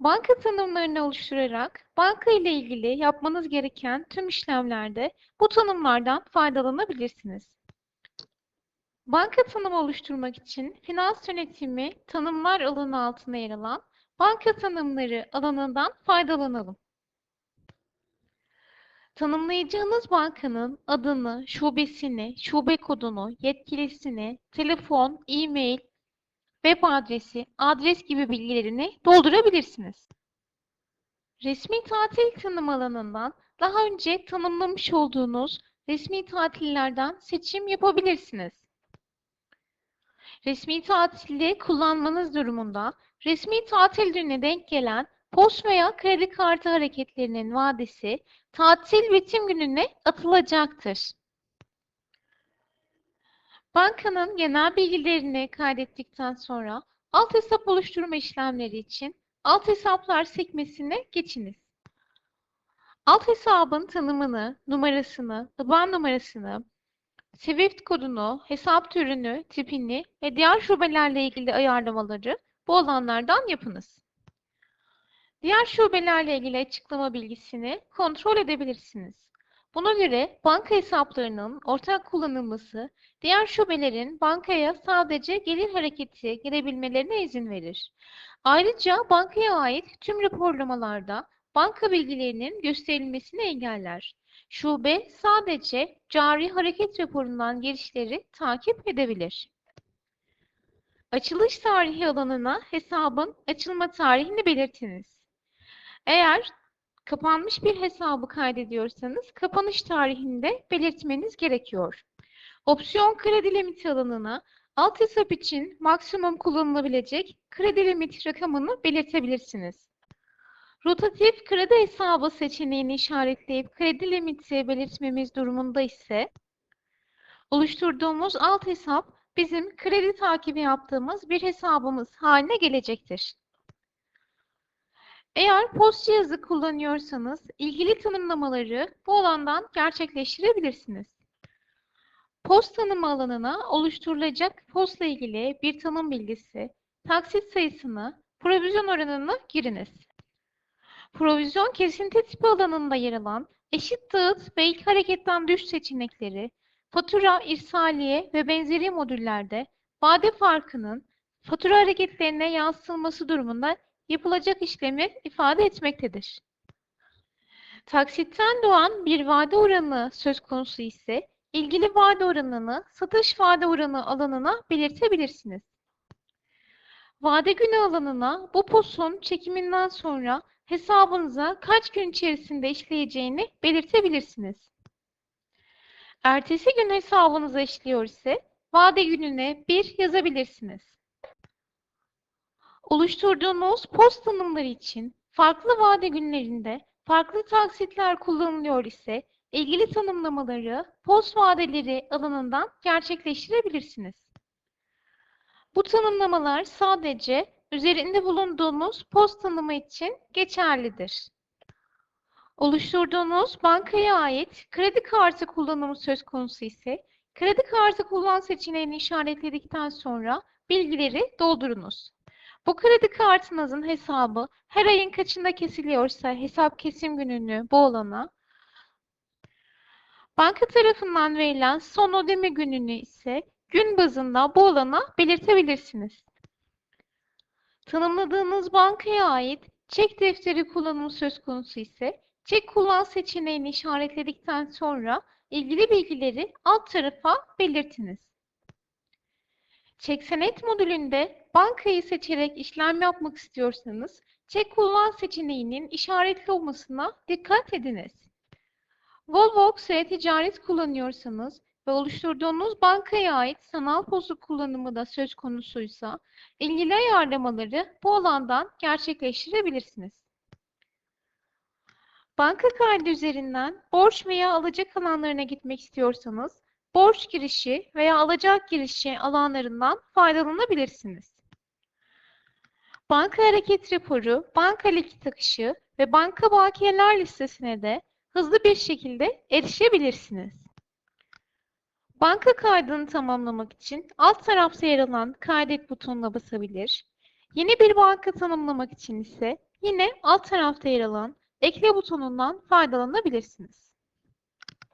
Banka tanımlarını oluşturarak banka ile ilgili yapmanız gereken tüm işlemlerde bu tanımlardan faydalanabilirsiniz. Banka tanımı oluşturmak için finans yönetimi tanımlar alanı altında yer alan banka tanımları alanından faydalanalım. Tanımlayacağınız bankanın adını, şubesini, şube kodunu, yetkilisini, telefon, e-mail, web adresi, adres gibi bilgilerini doldurabilirsiniz. Resmi tatil tanım alanından daha önce tanımlamış olduğunuz resmi tatillerden seçim yapabilirsiniz. Resmi tatilde kullanmanız durumunda resmi tatil gününe denk gelen post veya kredi kartı hareketlerinin vadesi tatil bitim gününe atılacaktır. Bankanın genel bilgilerini kaydettikten sonra alt hesap oluşturma işlemleri için alt hesaplar sekmesine geçiniz. Alt hesabın tanımını, numarasını, IBAN numarasını, SWIFT kodunu, hesap türünü, tipini ve diğer şubelerle ilgili ayarlamaları bu alanlardan yapınız. Diğer şubelerle ilgili açıklama bilgisini kontrol edebilirsiniz. Buna göre banka hesaplarının ortak kullanılması diğer şubelerin bankaya sadece gelir hareketi girebilmelerine izin verir. Ayrıca bankaya ait tüm raporlamalarda banka bilgilerinin gösterilmesini engeller. Şube sadece cari hareket raporundan girişleri takip edebilir. Açılış tarihi alanına hesabın açılma tarihini belirtiniz. Eğer kapanmış bir hesabı kaydediyorsanız kapanış tarihini de belirtmeniz gerekiyor. Opsiyon kredi limiti alanına alt hesap için maksimum kullanılabilecek kredi limit rakamını belirtebilirsiniz. Rotatif kredi hesabı seçeneğini işaretleyip kredi limiti belirtmemiz durumunda ise oluşturduğumuz alt hesap bizim kredi takibi yaptığımız bir hesabımız haline gelecektir. Eğer post cihazı kullanıyorsanız ilgili tanımlamaları bu alandan gerçekleştirebilirsiniz. Post tanımı alanına oluşturulacak postla ilgili bir tanım bilgisi, taksit sayısını, provizyon oranını giriniz. Provizyon kesinti tipi alanında yer alan eşit dağıt ve ilk hareketten düş seçenekleri, fatura, irsaliye ve benzeri modüllerde vade farkının fatura hareketlerine yansıtılması durumunda yapılacak işlemi ifade etmektedir. Taksitten doğan bir vade oranı söz konusu ise ilgili vade oranını satış vade oranı alanına belirtebilirsiniz. Vade günü alanına bu posun çekiminden sonra hesabınıza kaç gün içerisinde işleyeceğini belirtebilirsiniz. Ertesi gün hesabınıza işliyor ise vade gününe 1 yazabilirsiniz. Oluşturduğunuz post tanımları için farklı vade günlerinde farklı taksitler kullanılıyor ise ilgili tanımlamaları post vadeleri alanından gerçekleştirebilirsiniz. Bu tanımlamalar sadece üzerinde bulunduğunuz post tanımı için geçerlidir. Oluşturduğunuz bankaya ait kredi kartı kullanımı söz konusu ise kredi kartı kullan seçeneğini işaretledikten sonra bilgileri doldurunuz. Bu kredi kartınızın hesabı her ayın kaçında kesiliyorsa hesap kesim gününü bu olana, banka tarafından verilen son ödeme gününü ise gün bazında bu olana belirtebilirsiniz. Tanımladığınız bankaya ait çek defteri kullanımı söz konusu ise çek kullan seçeneğini işaretledikten sonra ilgili bilgileri alt tarafa belirtiniz. Çek senet modülünde bankayı seçerek işlem yapmak istiyorsanız çek kullan seçeneğinin işaretli olmasına dikkat ediniz. Volvox ticaret kullanıyorsanız ve oluşturduğunuz bankaya ait sanal posu kullanımı da söz konusuysa ilgili ayarlamaları bu alandan gerçekleştirebilirsiniz. Banka kaydı üzerinden borç veya alacak alanlarına gitmek istiyorsanız borç girişi veya alacak girişi alanlarından faydalanabilirsiniz. Banka hareket raporu, banka likit akışı ve banka bakiyeler listesine de hızlı bir şekilde erişebilirsiniz. Banka kaydını tamamlamak için alt tarafta yer alan kaydet butonuna basabilir. Yeni bir banka tanımlamak için ise yine alt tarafta yer alan ekle butonundan faydalanabilirsiniz.